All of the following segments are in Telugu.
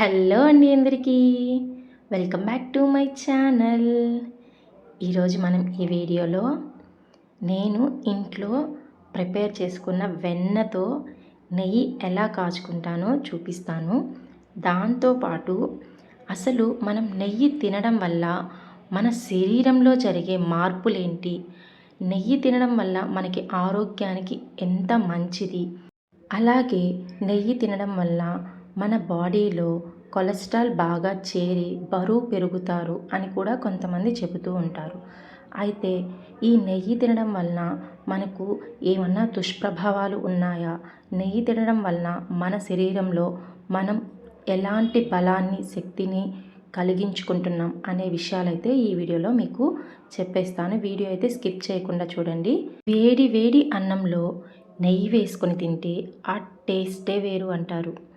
హలో అండి అందరికీ. Welcome back to my channel. ఈరోజు మనం ఈ వీడియోలో నేను ఇంట్లో ప్రిపేర్ చేసుకున్న వెన్నతో నెయ్యి ఎలా కాచుకుంటానో చూపిస్తాను. దాంతోపాటు అసలు మనం నెయ్యి తినడం వల్ల మన శరీరంలో జరిగే మార్పులేంటి? నెయ్యి తినడం వల్ల మనకి ఆరోగ్యానికి ఎంత మంచిది? అలాగే నెయ్యి తినడం వల్ల మన బాడీలో కొలెస్ట్రాల్ బాగా చేరి బరువు పెరుగుతారు అని కూడా కొంతమంది చెబుతూ ఉంటారు. అయితే ఈ నెయ్యి తినడం వలన మనకు ఏమన్నా దుష్ప్రభావాలు ఉన్నాయా? నెయ్యి తినడం వలన మన శరీరంలో మనం ఎలాంటి బలాన్ని శక్తిని కలిగించుకుంటున్నాం అనే విషయాలైతే ఈ వీడియోలో మీకు చెప్పేస్తాను. వీడియో అయితే స్కిప్ చేయకుండా చూడండి. వేడి వేడి అన్నంలో నెయ్యి వేసుకొని తింటే ఆ టేస్టే వేరు అంటారు.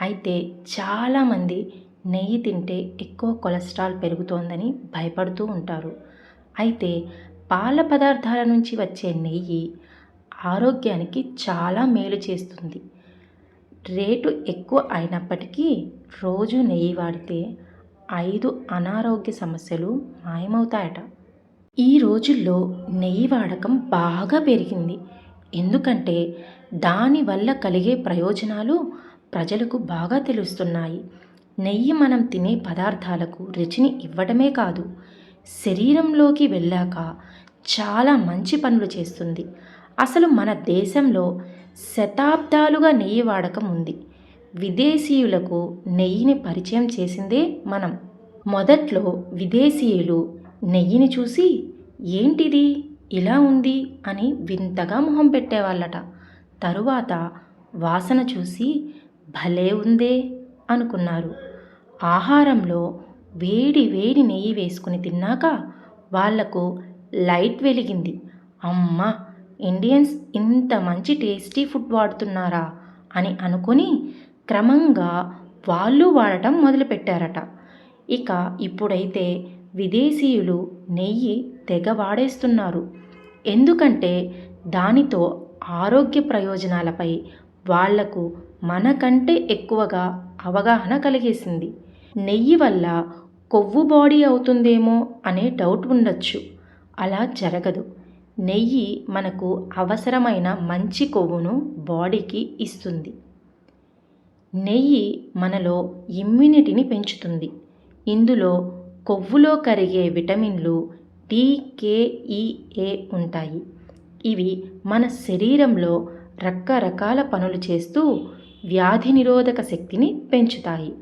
అయితే చాలామంది నెయ్యి తింటే ఎక్కువ కొలెస్ట్రాల్ పెరుగుతోందని భయపడుతూ ఉంటారు. అయితే పాల పదార్థాల నుంచి వచ్చే నెయ్యి ఆరోగ్యానికి చాలా మేలు చేస్తుంది. రేటు ఎక్కువ అయినప్పటికీ రోజు నెయ్యి వాడితే ఐదు అనారోగ్య సమస్యలు మాయమవుతాయట. ఈ రోజుల్లో నెయ్యి వాడకం బాగా పెరిగింది. ఎందుకంటే దానివల్ల కలిగే ప్రయోజనాలు ప్రజలకు బాగా తెలుస్తున్నాయి. నెయ్యి మనం తినే పదార్థాలకు రుచిని ఇవ్వడమే కాదు శరీరంలోకి వెళ్ళాక చాలా మంచి పనులు చేస్తుంది. అసలు మన దేశంలో శతాబ్దాలుగా నెయ్యి వాడకం ఉంది. విదేశీయులకు నెయ్యిని పరిచయం చేసిందే మనం. మొదట్లో విదేశీయులు నెయ్యిని చూసి ఏంటిది? ఇలా ఉంది? అని వింతగా మొహం పెట్టేవాళ్ళట. తరువాత వాసన చూసి భలే ఉందే అనుకున్నారు. ఆహారంలో వేడి వేడి నెయ్యి వేసుకుని తిన్నాక వాళ్ళకు లైట్ వెలిగింది. అమ్మ ఇండియన్స్ ఇంత మంచి టేస్టీ ఫుడ్ వాడుతున్నారా అని అనుకుని క్రమంగా వాళ్ళు వాడటం మొదలుపెట్టారట. ఇక ఇప్పుడైతే విదేశీయులు నెయ్యి తెగ వాడేస్తున్నారు. ఎందుకంటే దానితో ఆరోగ్య ప్రయోజనాలపై వాళ్ళకు మనకంటే ఎక్కువగా అవగాహన కలిగేసింది. నెయ్యి వల్ల కొవ్వు బాడీ అవుతుందేమో అనే డౌట్ ఉండొచ్చు. అలా జరగదు. నెయ్యి మనకు అవసరమైన మంచి కొవ్వును బాడీకి ఇస్తుంది. నెయ్యి మనలో ఇమ్యూనిటీని పెంచుతుంది. ఇందులో కొవ్వులో కరిగే విటమిన్లు డికేఈఏ ఉంటాయి. ఇవి మన శరీరంలో రకరకాల పనులు చేస్తూ వ్యాధి నిరోధక శక్తిని పెంచుతాయి.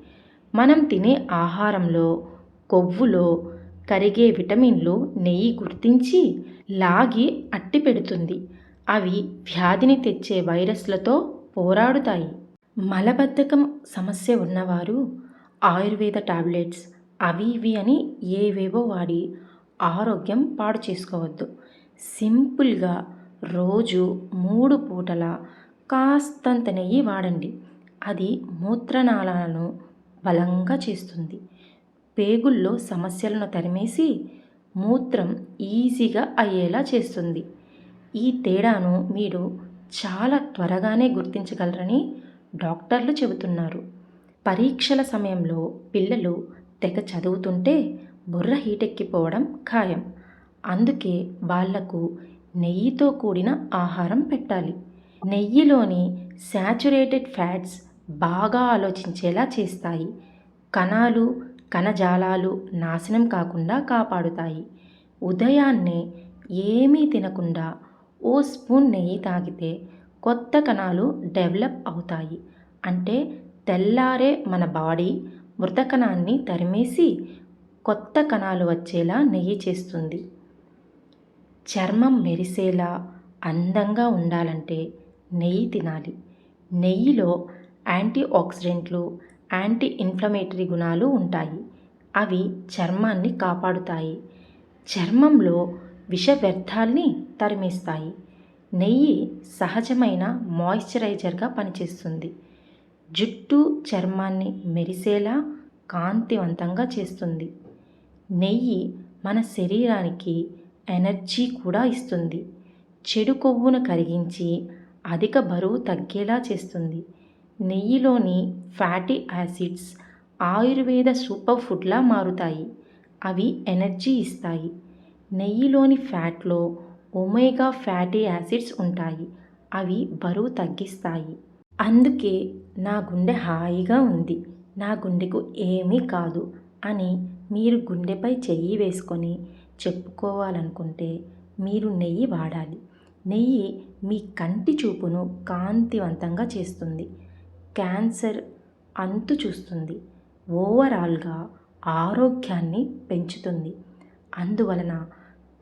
మనం తినే ఆహారంలో కొవ్వులో కరిగే విటమిన్లు నెయ్యి గుర్తించి లాగి అట్టి పెడుతుంది. అవి వ్యాధిని తెచ్చే వైరస్లతో పోరాడుతాయి. మలబద్ధకం సమస్య ఉన్నవారు ఆయుర్వేద టాబ్లెట్స్ అవి ఇవి అని ఏవేవో వాడి ఆరోగ్యం పాడు చేసుకోవద్దు. సింపుల్గా రోజు మూడు పూటల కాస్తంత నెయ్యి వాడండి. అది మూత్రనాళాలను బలంగా చేస్తుంది. పేగుల్లో సమస్యలను తరిమేసి మూత్రం ఈజీగా అయ్యేలా చేస్తుంది. ఈ తేడాను మీరు చాలా త్వరగానే గుర్తించగలరని డాక్టర్లు చెబుతున్నారు. పరీక్షల సమయంలో పిల్లలు తెగ చదువుతుంటే బుర్ర హీటెక్కిపోవడం ఖాయం. అందుకే వాళ్ళకు నెయ్యితో కూడిన ఆహారం పెట్టాలి. నెయ్యిలోని శాచురేటెడ్ ఫ్యాట్స్ బాగా ఆలోచించేలా చేస్తాయి. కణాలు కణజాలాలు నాశనం కాకుండా కాపాడుతాయి. ఉదయాన్నే ఏమీ తినకుండా ఓ స్పూన్ నెయ్యి తాగితే కొత్త కణాలు డెవలప్ అవుతాయి. అంటే తెల్లారే మన బాడీ మృత కణాన్ని తరిమేసి కొత్త కణాలు వచ్చేలా నెయ్యి చేస్తుంది. చర్మం మెరిసేలా అందంగా ఉండాలంటే నెయ్యి తినాలి. నెయ్యిలో యాంటీ ఆక్సిడెంట్లు యాంటీ ఇన్ఫ్లమేటరీ గుణాలు ఉంటాయి. అవి చర్మాన్ని కాపాడుతాయి. చర్మంలో విష వ్యర్థాల్ని తరిమేస్తాయి. నెయ్యి సహజమైన మాయిశ్చరైజర్గా పనిచేస్తుంది. జుట్టు చర్మాన్ని మెరిసేలా కాంతివంతంగా చేస్తుంది. నెయ్యి మన శరీరానికి ఎనర్జీ కూడా ఇస్తుంది. చెడు కొవ్వును కరిగించి అధిక బరువు తగ్గేలా చేస్తుంది. నెయ్యిలోని ఫ్యాటీ యాసిడ్స్ ఆయుర్వేద సూపర్ ఫుడ్లా మారుతాయి. అవి ఎనర్జీ ఇస్తాయి. నెయ్యిలోని ఫ్యాట్లో ఒమేగా ఫ్యాటీ యాసిడ్స్ ఉంటాయి. అవి బరువు తగ్గిస్తాయి. అందుకే నా గుండె హాయిగా ఉంది. నా గుండెకు ఏమీ కాదు అని మీరు గుండెపై చెయ్యి వేసుకొని చెప్పుకోవాలనుకుంటే మీరు నెయ్యి వాడాలి. నెయ్యి మీ కంటి చూపును కాంతివంతంగా చేస్తుంది. క్యాన్సర్ అంతు చూస్తుంది. ఓవరాల్గా ఆరోగ్యాన్ని పెంచుతుంది. అందువలన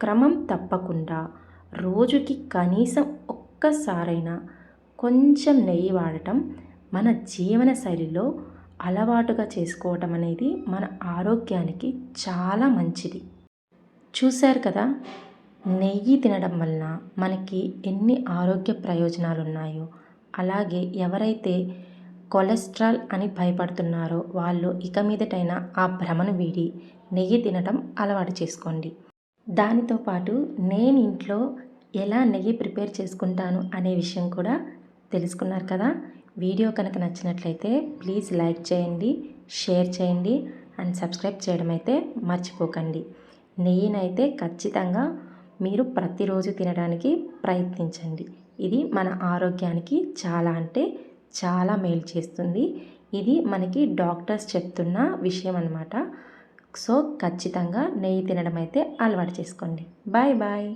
క్రమం తప్పకుండా రోజుకి కనీసం ఒక్కసారైనా కొంచెం నెయ్యి వాడటం మన జీవన శైలిలో అలవాటుగా చేసుకోవటం అనేది మన ఆరోగ్యానికి చాలా మంచిది. చూశారు కదా? నెయ్యి తినడం వలన మనకి ఎన్ని ఆరోగ్య ప్రయోజనాలు ఉన్నాయో అలాగే ఎవరైతే కొలెస్ట్రాల్ అని భయపడుతున్నారో వాళ్ళు ఇక మీదటైనా ఆ భ్రమను వీడి నెయ్యి తినడం అలవాటు చేసుకోండి. దానితో పాటు నేను ఇంట్లో ఎలా నెయ్యి ప్రిపేర్ చేసుకుంటాను అనే విషయం కూడా తెలుసుకున్నారు కదా? వీడియో కనుక నచ్చినట్లయితే ప్లీజ్ లైక్ చేయండి షేర్ చేయండి అండ్ సబ్స్క్రైబ్ చేయడం అయితే మర్చిపోకండి. నెయ్యినైతే ఖచ్చితంగా మీరు ప్రతిరోజు తినడానికి ప్రయత్నించండి. ఇది మన ఆరోగ్యానికి చాలా అంటే చాలా మేలు చేస్తుంది. ఇది మనకి డాక్టర్స్ చెప్తున్న విషయం అనమాట సో ఖచ్చితంగా నెయ్యి తినడం అయితే అలవాటు చేసుకోండి. Bye bye.